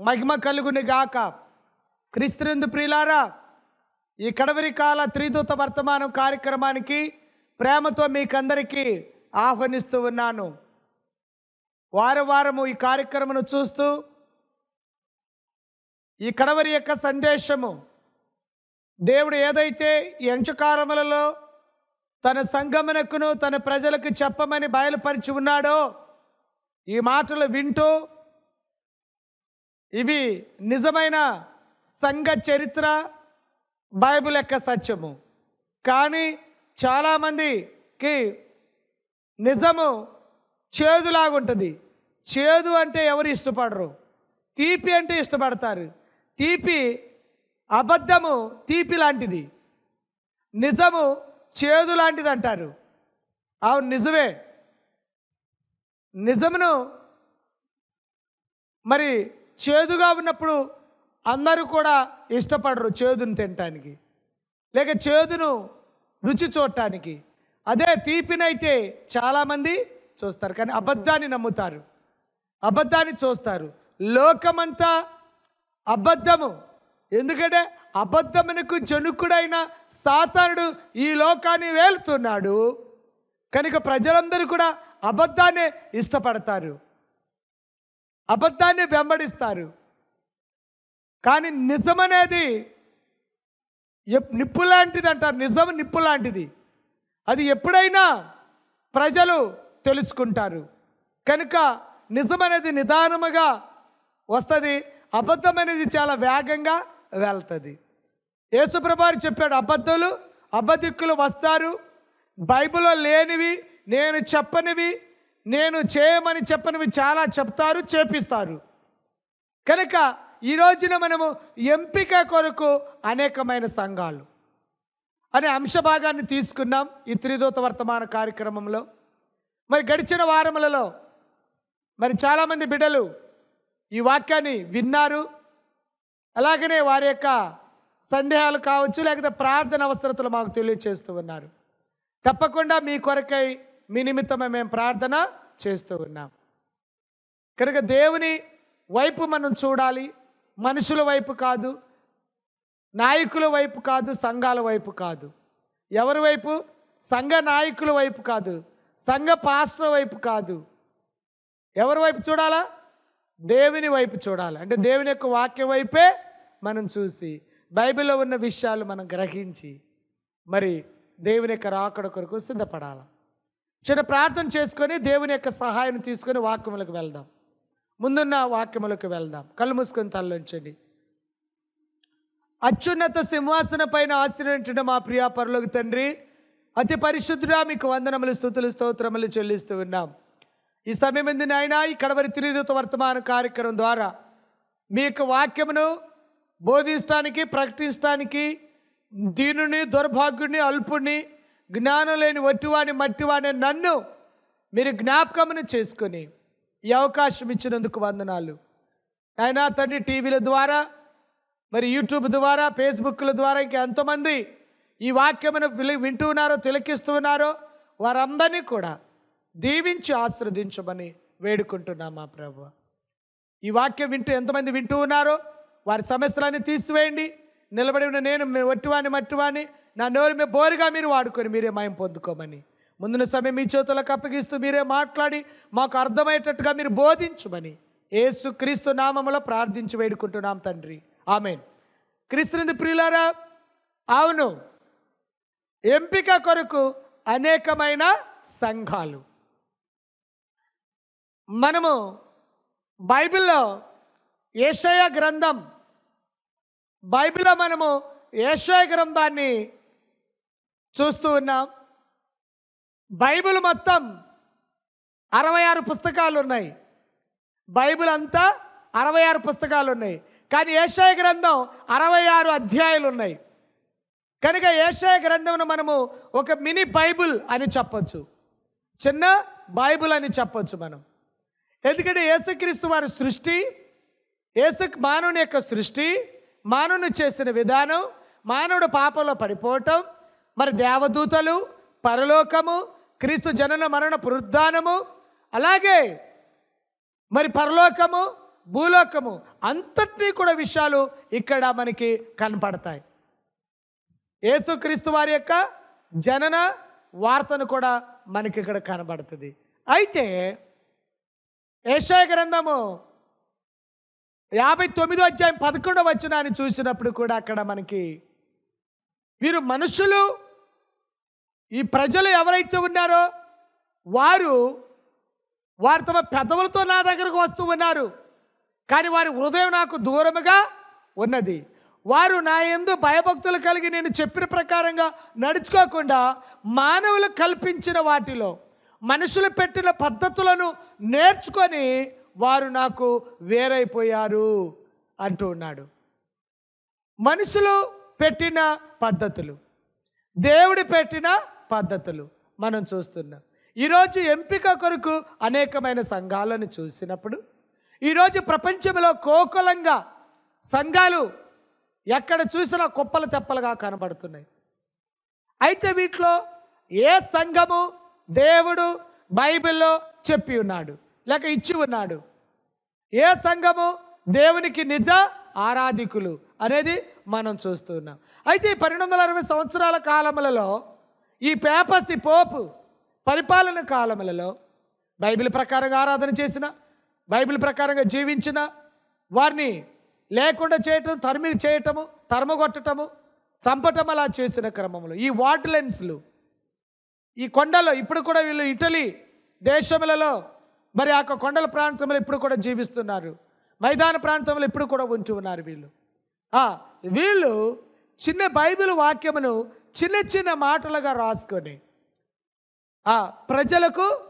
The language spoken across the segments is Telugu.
మహిమ కలుగుని గాక. క్రీస్తునందు ప్రియులారా ఈ కడవరి కాల త్రిదూత వర్తమానం కార్యక్రమానికి ప్రేమతో మీకందరికీ ఆహ్వానిస్తూ ఉన్నాను. వారం వారము ఈ కార్యక్రమను చూస్తూ ఈ కడవరి యొక్క సందేశము దేవుడు ఏదైతే ఈ తన సంగమనకును తన ప్రజలకు చెప్పమని బయలుపరిచి ఉన్నాడో ఈ మాటలు వింటూ ఇవి నిజమైన సంఘ చరిత్ర బైబిల్ యొక్క సత్యము. కానీ చాలామందికి నిజము చేదులాగుంటుంది చేదు అంటే ఎవరు ఇష్టపడరు? తీపి అంటే ఇష్టపడతారు. తీపి అబద్ధము తీపి లాంటిది. నిజము చేదు లాంటిది అంటారు. అవును నిజమే. నిజమును మరి చేదుగా ఉన్నప్పుడు అందరూ కూడా ఇష్టపడరు చేదును తినటానికి. లేక చేదును రుచి చూడటానికి. అదే తీపినైతే చాలామంది చూస్తారు కానీ అబద్ధాన్ని నమ్ముతారు. అబద్ధాన్ని చూస్తారు. లోకమంతా అబద్ధము. ఎందుకంటే అబద్ధమునకు జనుకుడైన సాతానుడు ఈ లోకాన్ని వేలుతున్నాడు. కనుక ప్రజలందరూ కూడా అబద్ధాన్ని ఇష్టపడతారు. అబద్ధాన్ని వెంబడిస్తారు. కానీ నిజమనేది నిప్పు లాంటిది అంటారు నిజం నిప్పు లాంటిది. అది ఎప్పుడైనా ప్రజలు తెలుసుకుంటారు. కనుక నిజమనేది నిదానముగా వస్తుంది. అబద్ధం అనేది చాలా వేగంగా వెళ్తుంది. యేసుప్రభారు చెప్పాడు అబద్ధులు అబద్ధిక్కులు వస్తారు. బైబిల్లో లేనివి నేను చెప్పనివి నేను చేయమని చెప్పనివి చాలా చెప్తారు చేపిస్తారు. కనుక ఈ రోజున మనము ఎంపిక కొరకు అనేకమైన సంఘాలు. అనే అంశభాగాన్ని తీసుకున్నాం ఈ త్రిదూత వర్తమాన కార్యక్రమంలో. మరి గడిచిన వారములలో మరి చాలామంది బిడ్డలు ఈ వాక్యాన్ని విన్నారు. అలాగనే వారి యొక్క సందేహాలు కావచ్చు లేకపోతే ప్రార్థన అవసరతలు మాకు తెలియచేస్తూ ఉన్నారు. తప్పకుండా మీ కొరకై మీ నిమిత్తమే మేము ప్రార్థన చేస్తూ ఉన్నాం. కనుక దేవుని వైపు మనం చూడాలి. మనుషుల వైపు కాదు. నాయకుల వైపు కాదు. సంఘాల వైపు కాదు. ఎవరి వైపు? సంఘ నాయకుల వైపు కాదు. సంఘ పాస్టర్ వైపు కాదు. ఎవరి వైపు చూడాలా? దేవుని వైపు చూడాలి. అంటే దేవుని యొక్క వాక్యం వైపే మనం చూసి బైబిల్లో ఉన్న విషయాలు మనం గ్రహించి మరి దేవుని యొక్క రాకడ కొరకు సిద్ధపడాలి? చిన్న ప్రార్థన చేసుకొని దేవుని యొక్క సహాయం తీసుకొని వాక్యములకు వెళ్దాం. ముందున్న వాక్యములకు వెళ్దాం. కళ్ళు మూసుకొని తల్లించండి అత్యున్నత సింహాసన పైన ఆశ్రయించిన మా ప్రియా పరలోకి తండ్రి అతి పరిశుద్ధుడా మీకు వందనములు స్థుతులు స్తోత్రములు చెల్లిస్తూ ఉన్నాం. ఈ సమయం ఎందు నాయన ఈ కడవరి త్రిదూత వర్తమాన కార్యక్రమం ద్వారా మీ యొక్క వాక్యమును బోధించడానికి ప్రకటించడానికి దీనుని దౌర్భాగ్యుడిని అల్పుడిని జ్ఞానం లేని వట్టివాడిని మట్టివాడిని నన్ను మీరు జ్ఞాపకమును చేసుకొని ఈ అవకాశం ఇచ్చినందుకు వందనాలు. ఆయన తండ్రి టీవీల ద్వారా మరి యూట్యూబ్ ద్వారా ఫేస్బుక్ల ద్వారా ఇంకా ఎంతోమంది ఈ వాక్యమును వింటున్నారో వింటూ ఉన్నారో తిలకిస్తూ ఉన్నారో వారందరినీ కూడా దీవించి ఆశ్రదించమని వేడుకుంటున్నాం మా ప్రభు. ఈ వాక్యం వింటూ ఎంతమంది వింటూ ఉన్నారో వారి సమస్యలన్నీ తీసివేయండి. నిలబడి ఉన్న నేను మీ వట్టివాణి మట్టివాణి నా నోరు మీ బోరుగా మీరు వాడుకొని మీరే మాయం పొందుకోమని. ముందున సమయం మీ చేతులకు అప్పగిస్తూ మీరే మాట్లాడి మాకు అర్థమయ్యేటట్టుగా మీరు బోధించుమని. ఏసు క్రీస్తు నామములో ప్రార్థించి వేడుకుంటున్నాం తండ్రి. ఆమెన్. క్రీస్తునిది ప్రియులారా అవును ఎంపిక కొరకు అనేకమైన సంఘాలు. మనము బైబిల్లో ఏషయ గ్రంథం బైబిల్లో మనము ఏషయ గ్రంథాన్ని చూస్తూ ఉన్నాం. బైబిల్ మొత్తం అరవై ఆరు పుస్తకాలు ఉన్నాయి బైబిల్ అంతా అరవై ఆరు పుస్తకాలు ఉన్నాయి కానీ ఏషాయ గ్రంథం అరవై ఆరు అధ్యాయాలు ఉన్నాయి కనుక ఏషాయ గ్రంథమును మనము ఒక మినీ బైబుల్ అని చెప్పొచ్చు. చిన్న బైబుల్ అని చెప్పొచ్చు మనం. ఎందుకంటే యేసుక్రీస్తు వారి సృష్టి యేసు మానవుని యొక్క సృష్టి మానవుని చేసిన విధానం మానవుడు పాపంలో పడిపోవటం మరి దేవదూతలు పరలోకము క్రీస్తు జనన మరణ పునరుద్ధానము అలాగే మరి పరలోకము భూలోకము అంతటినీ కూడా విషయాలు ఇక్కడ మనకి కనపడతాయి. యేసుక్రీస్తు వారి యొక్క జనన వార్తను కూడా మనకి ఇక్కడ కనబడుతుంది. అయితే ఏషాయ గ్రంథము యాభై తొమ్మిదో అధ్యాయం పదకొండవ వచనాన్ని చూసినప్పుడు కూడా అక్కడ మనకి వీరు మనుషులు ఈ ప్రజలు ఎవరైతే ఉన్నారో వారు వారు తమ పెదవులతో నా దగ్గరకు వస్తూ ఉన్నారు. కానీ వారి హృదయం నాకు దూరముగా ఉన్నది. వారు నా ఎందు భయభక్తులు కలిగి నేను చెప్పిన ప్రకారంగా నడుచుకోకుండా మానవులు కల్పించిన వాటిలో మనుషులు పెట్టిన పద్ధతులను నేర్చుకొని వారు నాకు వేరైపోయారు అంటూ ఉన్నాడు. మనుషులు పెట్టిన పద్ధతులు. దేవుడు పెట్టిన పద్ధతులు మనం చూస్తున్నాం. ఈరోజు ఎంపిక కొరకు అనేకమైన సంఘాలను చూసినప్పుడు ఈరోజు ప్రపంచంలో కోకులంగా సంఘాలు ఎక్కడ చూసినా కుప్పలు తెప్పలుగా కనబడుతున్నాయి. అయితే వీటిలో ఏ సంఘము దేవుడు బైబిల్లో చెప్పి ఉన్నాడు లేక ఇచ్చి ఉన్నాడు? ఏ సంఘము దేవునికి నిజ ఆరాధికులు అనేది మనం చూస్తున్నాం. అయితే ఈ పన్నెండు వందల అరవై సంవత్సరాల కాలములలో ఈ పేపసి పోపు పరిపాలన కాలములలో బైబిల్ ప్రకారంగా ఆరాధన చేసిన బైబిల్ ప్రకారంగా జీవించిన వారిని లేకుండా చేయటం తరిమి చేయటము తరమగొట్టటము చంపటం అలా చేసిన క్రమంలో ఈ వార్డ్లెన్స్లు ఈ కొండలో ఇప్పుడు కూడా వీళ్ళు ఇటలీ దేశములలో మరి ఆ యొక్క కొండల ప్రాంతంలో ఇప్పుడు కూడా జీవిస్తున్నారు. మైదాన ప్రాంతంలో ఇప్పుడు కూడా ఉంచి ఉన్నారు వీళ్ళు. వీళ్ళు చిన్న బైబిల్ వాక్యమును చిన్న చిన్న మాటలుగా రాసుకొని ఆ ప్రజలకు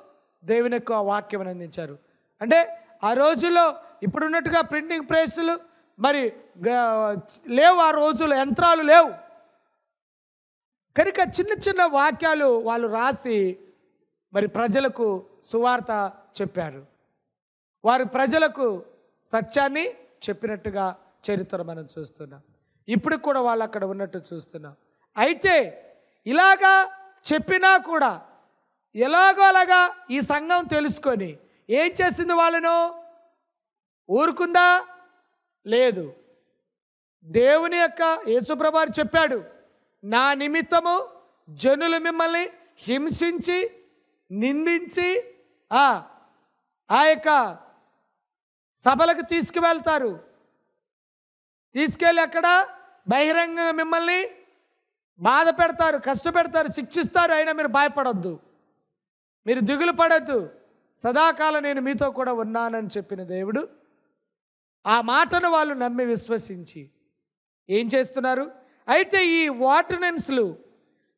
దేవుని యొక్క వాక్యం అందించారు. అంటే ఆ రోజుల్లో ఇప్పుడున్నట్టుగా ప్రింటింగ్ ప్రెస్లు మరి లేవు ఆ రోజుల్లో యంత్రాలు లేవు. కనుక చిన్న చిన్న వాక్యాలు వాళ్ళు రాసి మరి ప్రజలకు సువార్త చెప్పారు. వారు ప్రజలకు సత్యాన్ని చెప్పినట్టుగా చరిత్ర మనం చూస్తున్నాం. ఇప్పుడు కూడా వాళ్ళు అక్కడ ఉన్నట్టు చూస్తున్నాం. అయితే ఇలాగా చెప్పినా కూడా ఎలాగో అలాగా ఈ సంఘం తెలుసుకొని ఏం చేసింది వాళ్ళను? ఊరుకుందా? లేదు. దేవుని యొక్క యేసుప్రభారు చెప్పాడు నా నిమిత్తము జనులు మిమ్మల్ని హింసించి నిందించి ఆ ఆ యొక్క సభలకు తీసుకువెళ్తారు. తీసుకెళ్ళి అక్కడ బహిరంగంగా మిమ్మల్ని బాధ పెడతారు కష్టపెడతారు శిక్షిస్తారు. అయినా మీరు భయపడొద్దు. మీరు దిగులు పడద్దు. సదాకాలం నేను మీతో కూడా ఉన్నానని చెప్పిన దేవుడు ఆ మాటను వాళ్ళు నమ్మి విశ్వసించి ఏం చేస్తున్నారు? అయితే ఈ వాటనెన్స్లు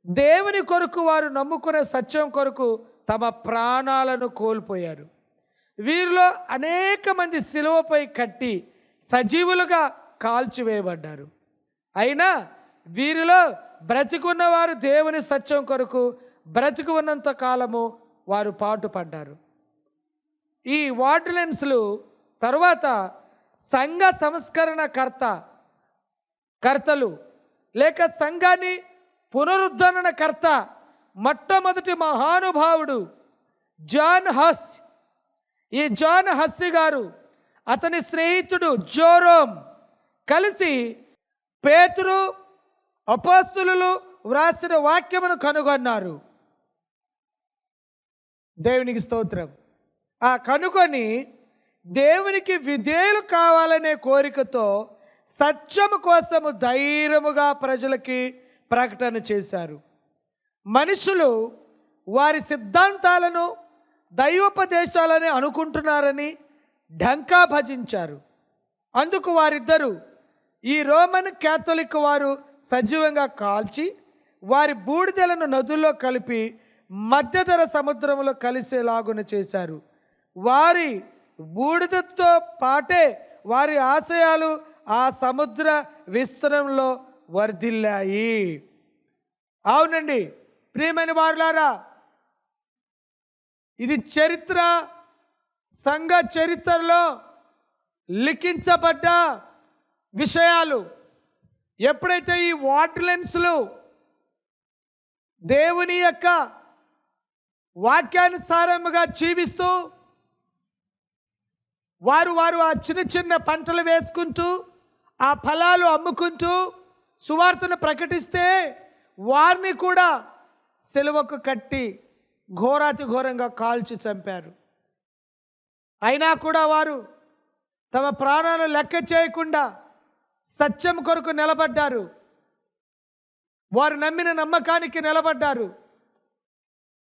దేవుని కొరకు వారు నమ్ముకునే సత్యం కొరకు తమ ప్రాణాలను కోల్పోయారు. వీరిలో అనేక మంది శిలువపై కట్టి సజీవులుగా కాల్చివేయబడ్డారు. అయినా వీరిలో బ్రతికున్న వారు దేవుని సత్యం కొరకు బ్రతికి ఉన్నంత కాలము వారు పాటుపడ్డారు. ఈ వార్డులెన్స్లు తర్వాత సంఘ సంస్కరణ కర్త కర్తలు లేక సంఘాన్ని పునరుద్ధరణ కర్త మొట్టమొదటి మహానుభావుడు జాన్ హస్. ఈ జాన్ హస్సి గారు అతని స్నేహితుడు జోరోమ్ కలిసి పేతురు అపోస్తులు వ్రాసిన వాక్యమును కనుగొన్నారు. దేవునికి స్తోత్రం. ఆ కనుకొని దేవునికి విధేయులు కావాలనే కోరికతో సత్యము కోసము ధైర్యముగా ప్రజలకి ప్రకటన చేశారు. మనుషులు వారి సిద్ధాంతాలను దైవోపదేశాలని అనుకుంటున్నారని ఢంకా భజించారు. అందుకు వారిద్దరూ ఈ రోమన్ క్యాథలిక్ వారు సజీవంగా కాల్చి వారి బూడిదలను నదుల్లో కలిపి మధ్యధర సముద్రంలో కలిసేలాగున చేశారు. వారి బూడిదతో పాటే వారి ఆశయాలు ఆ సముద్ర విస్తరణలో వర్ధిల్లాయి. అవునండి ప్రియమైన వారులారా ఇది చరిత్ర సంఘ చరిత్రలో లిఖించబడ్డ విషయాలు ఎప్పుడైతే ఈ వార్డులెన్స్లు దేవుని యొక్క వాక్యానుసారముగా జీవిస్తూ వారు వారు ఆ చిన్న చిన్న పంటలు వేసుకుంటూ ఆ ఫలాలు అమ్ముకుంటూ సువార్తను ప్రకటిస్తే వారిని కూడా సెలవుకు కట్టి ఘోరాతి ఘోరంగా కాల్చి చంపారు. అయినా కూడా వారు తమ ప్రాణాలు లెక్క చేయకుండా సత్యం కొరకు నిలబడ్డారు. వారు నమ్మిన నమ్మకానికి నిలబడ్డారు.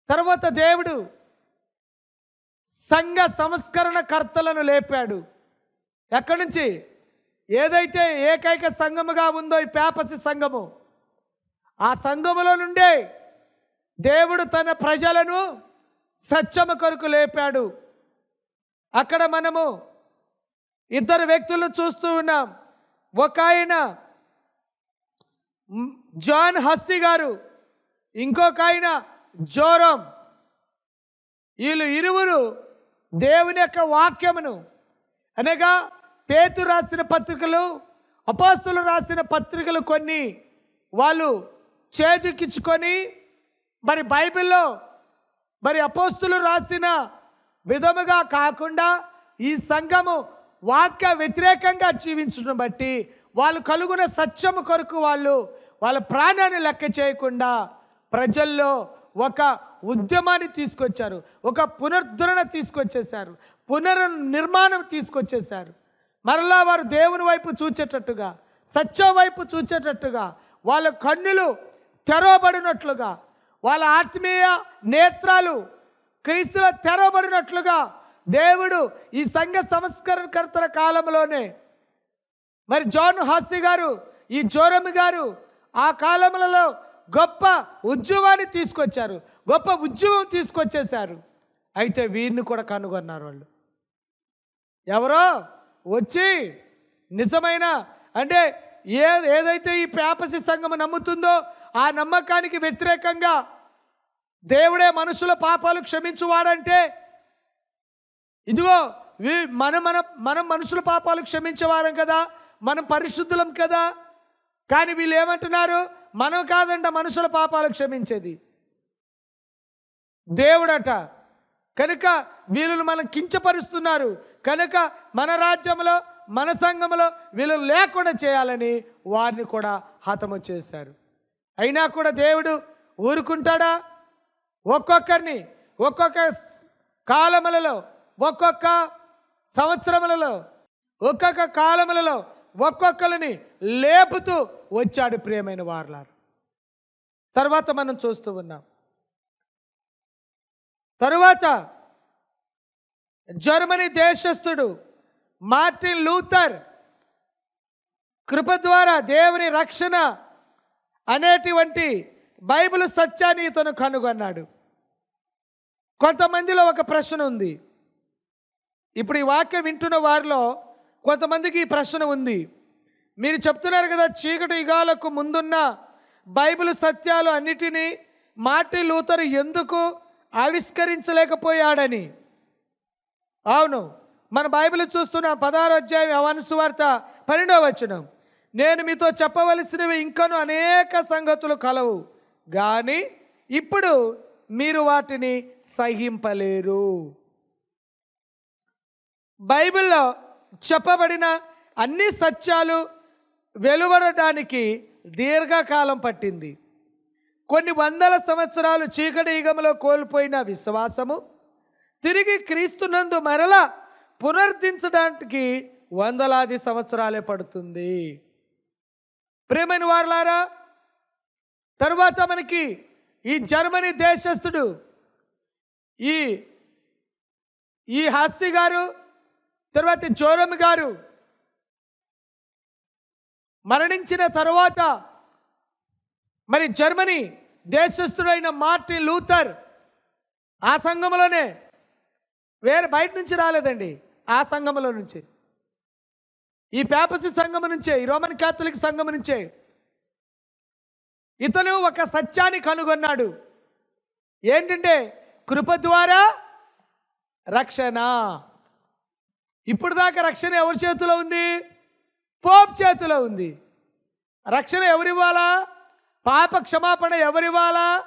తర్వాత దేవుడు సంఘ సంస్కరణ కర్తలను లేపాడు. ఎక్కడి నుంచి? ఏదైతే ఏకైక సంఘముగా ఉందో ఈ పేపసి సంఘము. ఆ సంఘములో నుండే దేవుడు తన ప్రజలను సత్యము కొరకు లేపాడు. అక్కడ మనము ఇద్దరు వ్యక్తులను చూస్తూ ఉన్నాం. ఒక ఆయన జాన్ హస్సి గారు ఇంకొక ఆయన జోరం వీళ్ళు ఇరువురు దేవుని యొక్క వాక్యమును అనగా పేతు రాసిన పత్రికలు అపోస్తులు రాసిన పత్రికలు కొన్ని వాళ్ళు చేజుకిచ్చుకొని మరి బైబిల్లో మరి అపోస్తులు రాసిన విధముగా కాకుండా ఈ సంఘము వాక్య వ్యతిరేకంగా జీవించడం బట్టి వాళ్ళు కలుగున సత్యము కొరకు వాళ్ళు వాళ్ళ ప్రాణాన్ని లెక్క చేయకుండా ప్రజల్లో ఒక ఉద్యమాన్ని తీసుకొచ్చారు. ఒక పునరుద్ధరణ తీసుకొచ్చేశారు. పునర్నిర్మాణం తీసుకొచ్చేశారు. మరలా వారు దేవుని వైపు చూచేటట్టుగా సత్యం వైపు చూచేటట్టుగా వాళ్ళ కన్నులు తెరవబడినట్లుగా వాళ్ళ ఆత్మీయ నేత్రాలు క్రీస్తుల తెరవబడినట్లుగా దేవుడు ఈ సంఘ సంస్కరణకర్తల కాలంలోనే. మరి జాన్ హాస్య గారు ఈ జోరమి గారు ఆ కాలములలో గొప్ప ఉద్యమాన్ని తీసుకొచ్చారు. గొప్ప ఉద్యమం తీసుకొచ్చేశారు. అయితే వీరిని కూడా కనుగొన్నారు వాళ్ళు. ఎవరో వచ్చి నిజమైన అంటే ఏ ఏదైతే ఈ పేపసి సంఘం నమ్ముతుందో ఆ నమ్మకానికి వ్యతిరేకంగా దేవుడే మనుషుల పాపాలు క్షమించువాడంటే ఇదిగో వీ మన మన మనం మనుషుల పాపాలు క్షమించేవారం కదా మనం పరిశుద్ధులం కదా. కానీ వీళ్ళు ఏమంటున్నారు మనం కాదంట మనుషుల పాపాలు క్షమించేది. దేవుడట. కనుక వీళ్ళను మనం కించపరుస్తున్నారు. కనుక మన రాజ్యంలో మన సంఘంలో వీళ్ళు లేకుండా చేయాలని వారిని కూడా హతము చేశారు. అయినా కూడా దేవుడు ఊరుకుంటాడా? ఒక్కొక్కరిని ఒక్కొక్క కాలములలో ఒక్కొక్క సంవత్సరములలో ఒక్కొక్క కాలములలో ఒక్కొక్కరిని లేపుతూ వచ్చాడు ప్రియమైన వారలారు. తర్వాత మనం చూస్తూ ఉన్నాం. తరువాత జర్మనీ దేశస్థుడు మార్టిన్ లూథర్ కృప ద్వారా దేవుని రక్షణ అనేటువంటి బైబిల్ సత్యాన్ని ఇతను కనుగొన్నాడు. కొంతమందిలో ఒక ప్రశ్న ఉంది. ఇప్పుడు ఈ వాక్యం వింటున్న వారిలో కొంతమందికి ఈ ప్రశ్న ఉంది. మీరు చెప్తున్నారు కదా చీకటి యుగాలకు ముందున్న బైబిల్ సత్యాలు అన్నిటినీ మార్టిన్ లూథర్ ఎందుకు ఆవిష్కరించలేకపోయాడని. అవును మన బైబిల్ చూస్తున్న పదహారు అధ్యాయం యవన సువార్త పన్నెండవ వచనం. నేను మీతో చెప్పవలసినవి ఇంకను అనేక సంగతులు కలవు కానీ ఇప్పుడు మీరు వాటిని సహింపలేరు. బైబిల్లో చెప్పబడిన అన్ని సత్యాలు వెలువడటానికి దీర్ఘకాలం పట్టింది. కొన్ని వందల సంవత్సరాలు చీకటి యుగంలో కోల్పోయిన విశ్వాసము తిరిగి క్రీస్తునందు మరలా పునరుద్ధరించడానికి వందలాది సంవత్సరాలే పడుతుంది. ప్రేమైన వారలారా తరువాత మనకి ఈ జర్మనీ దేశస్థుడు ఈ ఈ హాస్య గారు తర్వాత జోరమ్ గారు మరణించిన తర్వాత మరి జర్మనీ దేశస్థుడైన మార్టిన్ లూథర్ ఆ సంఘములోనే వేరే బయట నుంచి రాలేదండి ఆ సంఘములో నుంచి. ఈ పేపసి సంఘం నుంచే ఈ రోమన్ క్యాథలిక్ సంఘం నుంచే ఇతను ఒక సత్యాన్ని కనుగొన్నాడు. ఏంటంటే కృప ద్వారా రక్షణ. ఇప్పుడు దాకా రక్షణ ఎవరి చేతిలో ఉంది? పోప్ చేతిలో ఉంది. రక్షణ ఎవరివ్వాలా? పాప క్షమాపణ ఎవరివ్వాలా?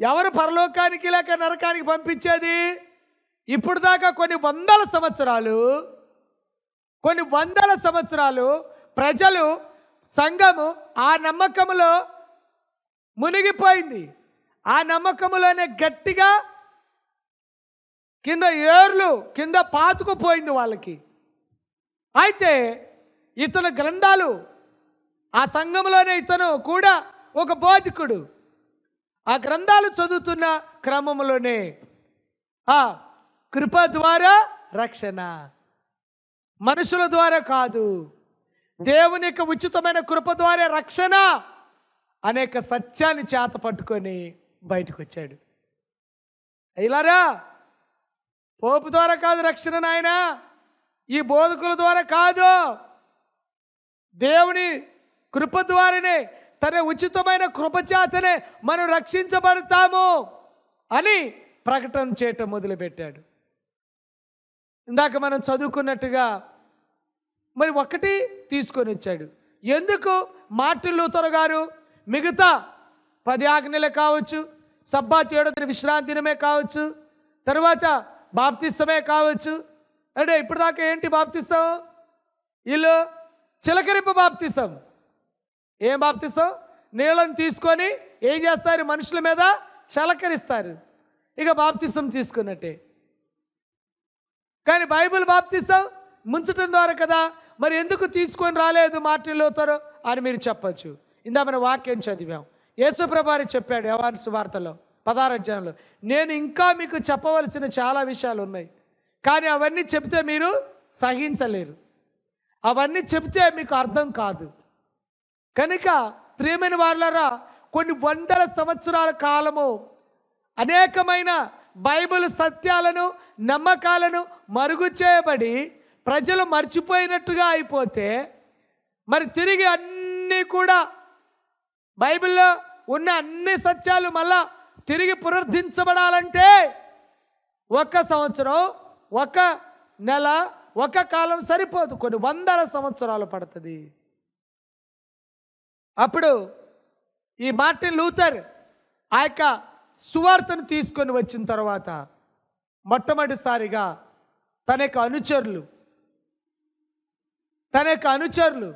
ఎవరు పరలోకానికి లేక నరకానికి పంపించేది? ఇప్పుడు దాకా కొన్ని వందల సంవత్సరాలు కొన్ని వందల సంవత్సరాలు ప్రజలు సంఘము ఆ నమ్మకములో మునిగిపోయింది. ఆ నమ్మకములోనే గట్టిగా కింద ఏర్లు కింద పాతుకుపోయింది వాళ్ళకి. అయితే ఇతను గ్రంథాలు ఆ సంఘంలోనే ఇతను కూడా ఒక బోధికుడు. ఆ గ్రంథాలు చదువుతున్న క్రమంలోనే ఆ కృప ద్వారా రక్షణ. మనుషుల ద్వారా కాదు దేవుని యొక్క ఉచితమైన కృప ద్వారా రక్షణ అనేక సత్యాన్ని చేత పట్టుకొని బయటకు వచ్చాడు ఇలారా పోపు ద్వారా కాదు రక్షణ నాయన. ఈ బోధకుల ద్వారా కాదు. దేవుని కృప ద్వారానే తన ఉచితమైన కృపచేతనే మనం రక్షించబడతాము అని ప్రకటన చేయటం మొదలుపెట్టాడు. ఇందాక మనం చదువుకున్నట్టుగా మరి ఒకటి తీసుకొని వచ్చాడు. ఎందుకు? మార్టిన్ లూథర్ గారు మిగతా పది ఆజ్ఞలే కావచ్చు సబ్బాత్ ఏడో విశ్రాంతి దినమే కావచ్చు తర్వాత బాప్తిస్తమే కావచ్చు. అంటే ఇప్పుడు దాకా ఏంటి బాప్తిస్తాం వీళ్ళు చిలకరింపు బాప్తిస్తాం ఏం బాప్తిస్తాం నీళ్ళని తీసుకొని ఏం చేస్తారు? మనుషుల మీద చలకరిస్తారు. ఇక బాప్తిసం తీసుకున్నట్టే. కానీ బైబిల్ బాప్తిస్తాం ముంచటం ద్వారా కదా? మరి ఎందుకు తీసుకొని రాలేదు మార్టిన్ లోతారో అని మీరు చెప్పచ్చు. ఇందా మన వాక్యం చదివాం. యేసుప్రభారి చెప్పాడు యవాన్ సువార్తలో పదార అధ్యాయంలో నేను ఇంకా మీకు చెప్పవలసిన చాలా విషయాలు ఉన్నాయి. కానీ అవన్నీ చెప్తే మీరు సహించలేరు. అవన్నీ చెప్తే మీకు అర్థం కాదు. కనుక ప్రియమైన వాళ్ళరా కొన్ని వందల సంవత్సరాల కాలము అనేకమైన బైబిల్ సత్యాలను నమ్మకాలను మరుగు చేయబడి ప్రజలు మర్చిపోయినట్టుగా అయిపోతే మరి తిరిగి అన్నీ కూడా బైబిల్లో ఉన్న అన్ని సత్యాలు మళ్ళా తిరిగి పునరుద్ధరించబడాలంటే ఒక సంవత్సరం ఒక నెల ఒక కాలం సరిపోదు. కొన్ని వందల సంవత్సరాలు పడుతుంది. అప్పుడు ఈ మార్టిన్ లూథర్ ఆ యొక్క సువార్తను తీసుకొని వచ్చిన తర్వాత మొట్టమొదటిసారిగా తన యొక్క అనుచరులు తన యొక్క అనుచరులు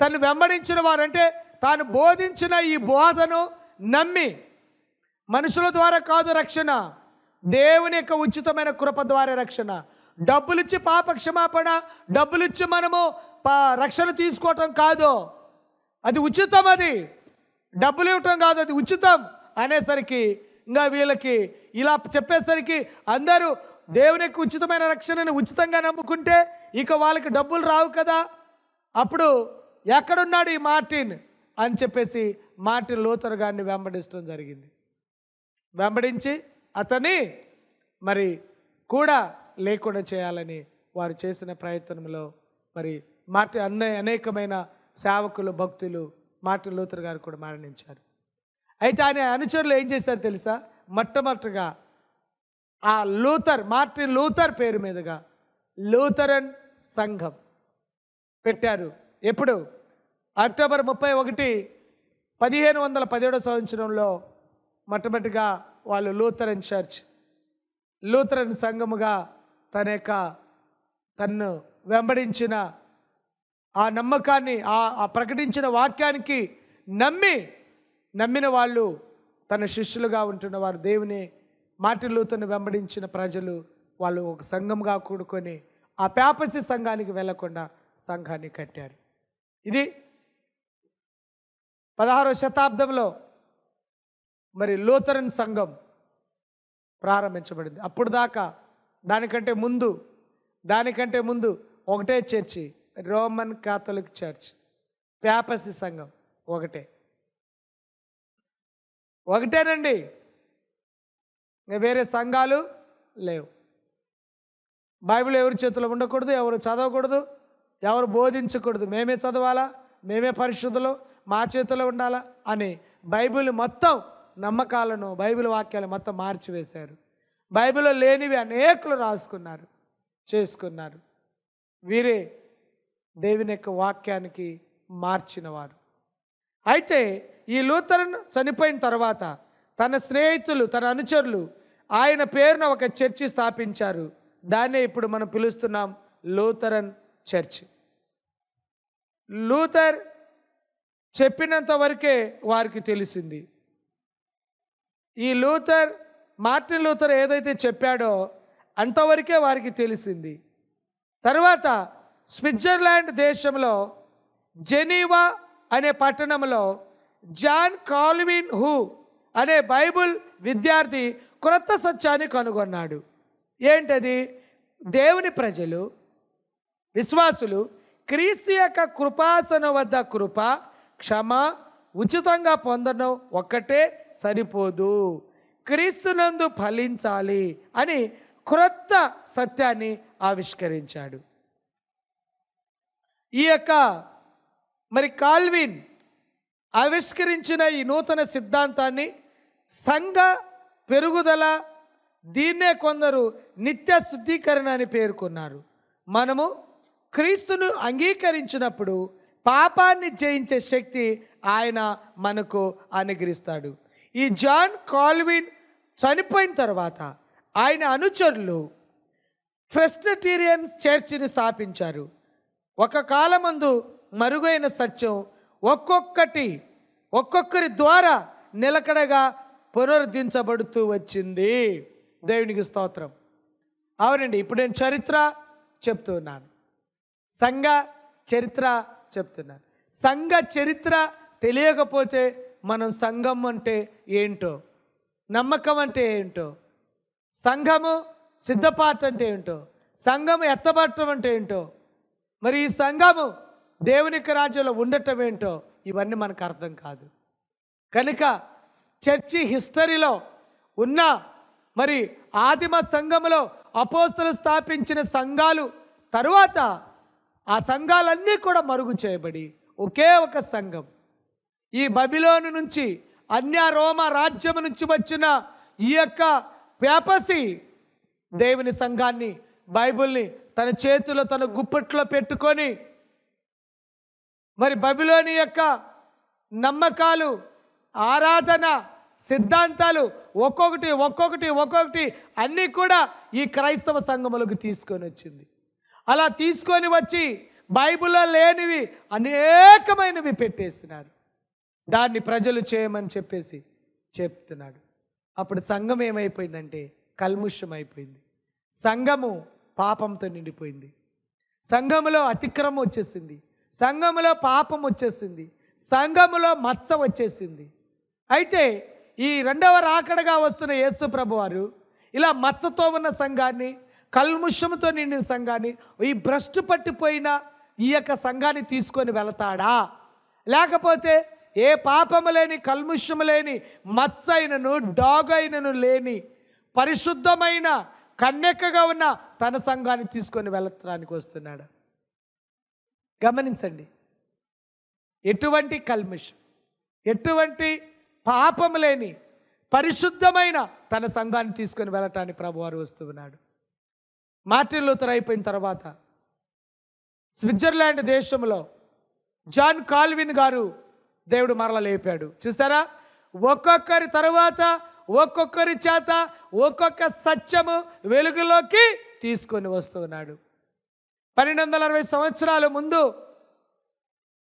తను వెంబడించిన వారంటే తాను బోధించిన ఈ బోధను నమ్మి మనుషుల ద్వారా కాదు రక్షణ దేవుని యొక్క ఉచితమైన కృప ద్వారా రక్షణ. డబ్బులిచ్చి పాప క్షమాపణ డబ్బులిచ్చి మనము పా- రక్షణ తీసుకోవటం కాదు. అది ఉచితం అది. డబ్బులు ఇవ్వటం కాదు అది ఉచితం అనేసరికి ఇంకా వీళ్ళకి ఇలా చెప్పేసరికి అందరూ దేవుని యొక్క ఉచితమైన రక్షణను ఉచితంగా నమ్ముకుంటే ఇక వాళ్ళకి డబ్బులు రావు కదా. అప్పుడు ఎక్కడున్నాడు ఈ మార్టిన్? అని చెప్పేసి మార్టిన్ లోతర్ గారిని వెంబడించడం జరిగింది. వెంబడించి అతన్ని మరి కూడా లేకుండా చేయాలని వారు చేసిన ప్రయత్నంలో మరి మార్టి అన్న అనేకమైన సేవకులు భక్తులు మార్టిన్ లూథర్ గారు కూడా మరణించారు. అయితే ఆయన అనుచరులు ఏం చేశారు తెలుసా? మొట్టమొదటిగా ఆ లూథర్ మార్టిన్ లూథర్ పేరు మీదుగా లూథరన్ సంఘం పెట్టారు. ఎప్పుడు? అక్టోబర్ ముప్పై ఒకటి పదిహేను వందల పదిహేడో సంవత్సరంలో మొట్టమొదటిగా వాళ్ళు లూథరన్ చర్చ్ లూథరన్ సంఘముగా తన యొక్క తన్ను వెంబడించిన ఆ నమ్మకాన్ని ఆ ఆ ప్రకటించిన వాక్యానికి నమ్మి నమ్మిన వాళ్ళు తన శిష్యులుగా ఉంటున్న వారు. దేవుని మాటిల్లుతను వెంబడించిన ప్రజలు వాళ్ళు ఒక సంఘంగా కూడుకొని ఆ పేపసి సంఘానికి వెళ్ళకుండా సంఘాన్ని కట్టారు. ఇది పదహారో శతాబ్దంలో మరి లూథరన్ సంఘం ప్రారంభించబడింది. అప్పుడు దాకా దానికంటే ముందు దానికంటే ముందు ఒకటే church Roman Catholic church papacy సంఘం ఒకటే. ఒకటేనండి. వేరే సంఘాలు లేవు. బైబిల్ ఎవరి చేతిలో ఉండకూడదు ఎవరు చదవకూడదు ఎవరు బోధించకూడదు. మేమే చదవాలా? మేమే పరిశుద్ధులు? మా చేతిలో ఉండాలా అని బైబిల్ మొత్తం నమ్మకాలను బైబిల్ వాక్యాలు మొత్తం మార్చివేశారు. బైబిల్లో లేనివి అనేకులు రాసుకున్నారు చేసుకున్నారు. వీరే దేవుని యొక్క వాక్యానికి మార్చినవారు. అయితే ఈ లూథరన్ చనిపోయిన తర్వాత తన స్నేహితులు తన అనుచరులు ఆయన పేరున ఒక చర్చి స్థాపించారు. దాన్నే ఇప్పుడు మనం పిలుస్తున్నాం లూథరన్ చర్చ్. లూథర్ చెప్పినంత వరకే వారికి తెలిసింది. ఈ లూథర్ మార్టిన్ లూథర్ ఏదైతే చెప్పాడో అంతవరకే వారికి తెలిసింది. తర్వాత స్విట్జర్లాండ్ దేశంలో జెనీవా అనే పట్టణంలో జాన్ కాల్విన్ హూ అనే బైబుల్ విద్యార్థి క్రొత్త సత్యాన్ని కనుగొన్నాడు. ఏంటది? దేవుని ప్రజలు విశ్వాసులు క్రీస్తు యొక్క కృపాసన వద్ద కృప క్షమ ఉచితంగా పొందడం ఒక్కటే సరిపోదు. క్రీస్తునందు ఫలించాలి అని క్రొత్త సత్యాన్ని ఆవిష్కరించాడు. ఈ యొక్క మరి కాల్విన్ ఆవిష్కరించిన ఈ నూతన సిద్ధాంతాన్ని సంఘ పెరుగుదల దీన్నే కొందరు నిత్య శుద్ధీకరణ అని పేర్కొన్నారు. మనము క్రీస్తును అంగీకరించినప్పుడు పాపాన్ని జయించే శక్తి ఆయన మనకు అనుగ్రహిస్తాడు. ఈ జాన్ కాల్విన్ చనిపోయిన తర్వాత ఆయన అనుచరులు ఫ్రెస్టటీరియన్స్ చర్చిని స్థాపించారు. ఒక కాలమందు మరుగైన సత్యం ఒక్కొక్కటి ఒక్కొక్కరి ద్వారా నిలకడగా పునరుద్ధరించబడుతూ వచ్చింది. దేవునికి స్తోత్రం. అవునండి ఇప్పుడు నేను చరిత్ర చెప్తున్నాను. సంఘ చరిత్ర చెప్తున్నాను. సంఘ చరిత్ర తెలియకపోతే మనం సంఘం అంటే ఏంటో నమ్మకం అంటే ఏంటో సంఘము సిద్ధపాటు అంటే ఏంటో సంఘము ఎత్తబట్టం అంటే ఏంటో మరి ఈ సంఘము దేవునికి రాజ్యంలో ఉండటం ఏంటో ఇవన్నీ మనకు అర్థం కాదు. కనుక చర్చి హిస్టరీలో ఉన్న మరి ఆదిమ సంఘములో అపోస్తులు స్థాపించిన సంఘాలు తరువాత ఆ సంఘాలన్నీ కూడా మరుగు చేయబడి ఒకే ఒక సంఘం. ఈ బబిలోను నుంచి అన్య రోమ రాజ్యం నుంచి వచ్చిన ఈ యొక్క వ్యాపసి దేవుని సంఘాన్ని బైబిల్ని తన చేతిలో తన గుప్పట్లో పెట్టుకొని మరి బబిలోని యొక్క నమ్మకాలు ఆరాధన సిద్ధాంతాలు ఒక్కొక్కటి ఒక్కొక్కటి ఒక్కొక్కటి అన్నీ కూడా ఈ క్రైస్తవ సంఘములకు తీసుకొని వచ్చింది. అలా తీసుకొని వచ్చి బైబిల్లో లేనివి అనేకమైనవి పెట్టేస్తున్నారు. దాన్ని ప్రజలు చేయమని చెప్పేసి చెప్తున్నాడు. అప్పుడు సంఘం ఏమైపోయిందంటే కల్ముష్యం అయిపోయింది. సంఘము పాపంతో నిండిపోయింది. సంఘములో అతిక్రమం వచ్చేసింది. సంఘములో పాపం వచ్చేసింది. సంఘములో మచ్చ వచ్చేసింది. అయితే ఈ రెండవ రాకడగా వస్తున్న యేసు ప్రభు వారు ఇలా మచ్చతో ఉన్న సంఘాన్ని కల్ముషంతో నిండిన సంఘాన్ని ఈ భ్రష్టు పట్టిపోయిన ఈ యొక్క సంఘాన్ని తీసుకొని వెళతాడా? లేకపోతే ఏ పాపము లేని కల్ముషము లేని మచ్చ అయినను డాగ్ అయినను లేని పరిశుద్ధమైన కన్నెక్కగా ఉన్న తన సంఘాన్ని తీసుకొని వెళ్ళటానికి వస్తున్నాడు? గమనించండి. ఎటువంటి కల్మిషం ఎటువంటి పాపం లేని పరిశుద్ధమైన తన సంఘాన్ని తీసుకొని వెళ్ళటానికి ప్రభువారు వస్తున్నాడు. మార్టిన్ లూథర్ అయిపోయిన తర్వాత స్విట్జర్లాండ్ దేశంలో జాన్ కాల్విన్ గారు దేవుడు మరల లేపాడు. చూసారా? ఒక్కొక్కరి తరువాత ఒక్కొక్కరి చేత ఒక్కొక్క సత్యము వెలుగులోకి తీసుకొని వస్తున్నాడు. పన్నెండు వందల అరవై సంవత్సరాల ముందు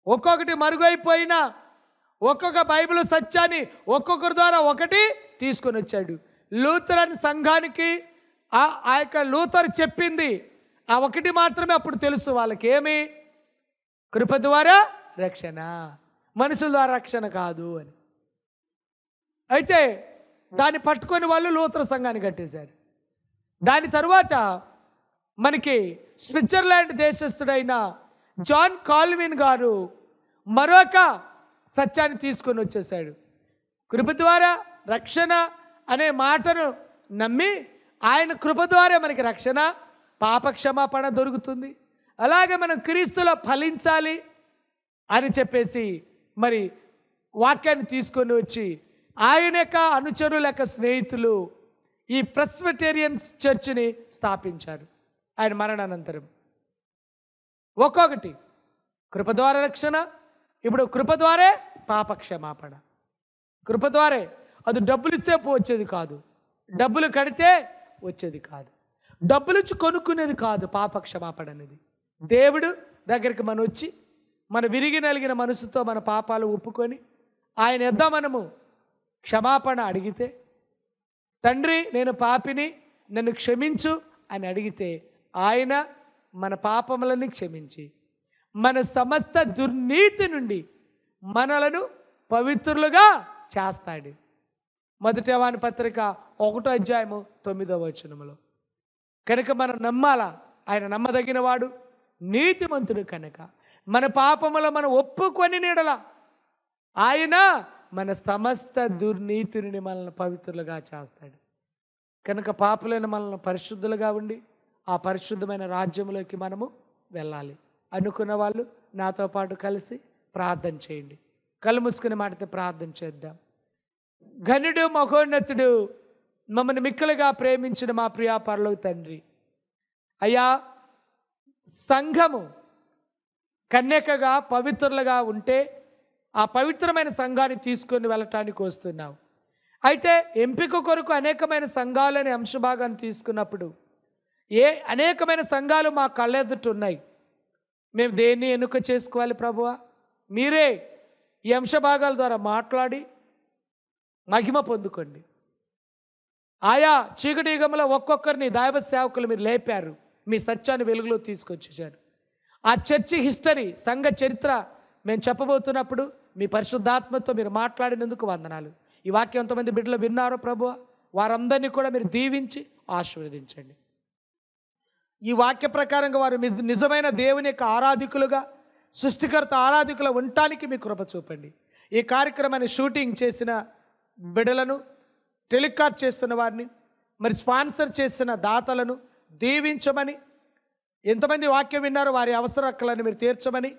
ఒక్కొక్కటి మరుగైపోయిన ఒక్కొక్క బైబిల్ సత్యాన్ని ఒక్కొక్కరి ద్వారా ఒకటి తీసుకొని వచ్చాడు. లూథరన్ సంఘానికి ఆ ఆ యొక్క లూథర్ చెప్పింది. ఆ ఒకటి మాత్రమే అప్పుడు తెలుసు వాళ్ళకి ఏమి? కృప ద్వారా రక్షణ మనుషుల ద్వారా రక్షణ కాదు అని. అయితే దాన్ని పట్టుకొని వాళ్ళు లూథర్ సంఘాన్ని కట్టేశారు. దాని తరువాత మనకి స్విట్జర్లాండ్ దేశస్థుడైన జాన్ కాల్విన్ గారు మరొక సత్యాన్ని తీసుకొని వచ్చేసాడు కృప ద్వారా రక్షణ అనే మాటను నమ్మి ఆయన కృప ద్వారా మనకి రక్షణ పాప క్షమాపణ దొరుకుతుంది. అలాగే మనం క్రీస్తులో ఫలించాలి అని చెప్పేసి మరి వాక్యాన్ని తీసుకొని వచ్చి ఆయన యొక్క అనుచరుల యొక్క స్నేహితులు ఈ ప్రెస్బిటేరియన్స్ చర్చిని స్థాపించారు. ఆయన మరణానంతరం. ఒక్కొక్కటి కృప ద్వారా రక్షణ ఇప్పుడు కృప ద్వారే పాప క్షమాపణ కృప ద్వారే అది డబ్బులు ఇస్తే వచ్చేది కాదు. డబ్బులు కడితే వచ్చేది కాదు. డబ్బులు ఇచ్చి కొనుక్కునేది కాదు పాప క్షమాపణ అనేది దేవుడు దగ్గరికి మనం వచ్చి మన విరిగి నలిగిన మనసుతో మన పాపాలు ఒప్పుకొని ఆయన ఎద్ద మనము క్షమాపణ అడిగితే తండ్రి నేను పాపిని నన్ను క్షమించు అని అడిగితే ఆయన మన పాపములని క్షమించి మన సమస్త దుర్నీతి నుండి మనలను పవిత్రులుగా చేస్తాడు. మొదటి వాని పత్రిక ఒకటో అధ్యాయము తొమ్మిదో వచనములో. కనుక మనం నమ్మాలా? ఆయన నమ్మదగిన వాడు నీతిమంతుడు కనుక. మన పాపముల మనం ఒప్పుకొని నీడల. ఆయన మన సమస్త దుర్నీతిని మనల్ని పవిత్రులుగా చేస్తాడు. కనుక పాపులైన మనల్ని పరిశుద్ధులుగా ఉండి ఆ పరిశుద్ధమైన రాజ్యంలోకి మనము వెళ్ళాలి. అనుకున్న వాళ్ళు నాతో పాటు కలిసి ప్రార్థన చేయండి. కళ్ళు మూసుకుని మాటతో ప్రార్థన చేద్దాం. ఘనుడు మహోన్నతుడు మమ్మల్ని మిక్కలుగా ప్రేమించిన మా ప్రియా పరలోక తండ్రి. అయ్యా సంఘము కన్యకగా పవిత్రులుగా ఉంటే ఆ పవిత్రమైన సంఘాన్ని తీసుకొని వెళ్ళటానికి వస్తున్నావు అయితే ఎంపిక కొరకు అనేకమైన సంఘాలని అంశభాగాన్ని తీసుకున్నప్పుడు ఏ అనేకమైన సంఘాలు మా కళ్ళెదుట ఉన్నాయి. మేము దేన్ని ఎన్నుక చేసుకోవాలి ప్రభువా? మీరే ఈ అంశభాగాల ద్వారా మాట్లాడి మహిమ పొందుకోండి. ఆయా చీకటి యుగంలో ఒక్కొక్కరిని దైవ సేవకులు మీరు లేపారు. మీ సత్యాన్ని వెలుగులో తీసుకొచ్చేసారు ఆ చర్చి హిస్టరీ సంఘ చరిత్ర మేము చెప్పబోతున్నప్పుడు మీ పరిశుద్ధాత్మతో మీరు మాట్లాడినందుకు వందనాలు. ఈ వాక్యం ఎంతమంది బిడ్డలు విన్నారో ప్రభు వారందరినీ కూడా మీరు దీవించి ఆశీర్వదించండి. ఈ వాక్య ప్రకారంగా వారు నిజమైన దేవుని యొక్క ఆరాధికులుగా సృష్టికర్త ఆరాధికులు ఉండటానికి మీ కృప చూపండి. ఈ కార్యక్రమాన్ని షూటింగ్ చేసిన బిడలను టెలికాస్ట్ చేస్తున్న వారిని మరి స్పాన్సర్ చేసిన దాతలను దీవించమని ఎంతమంది వాక్యం విన్నారో వారి అవసరక్కలను మీరు తీర్చమని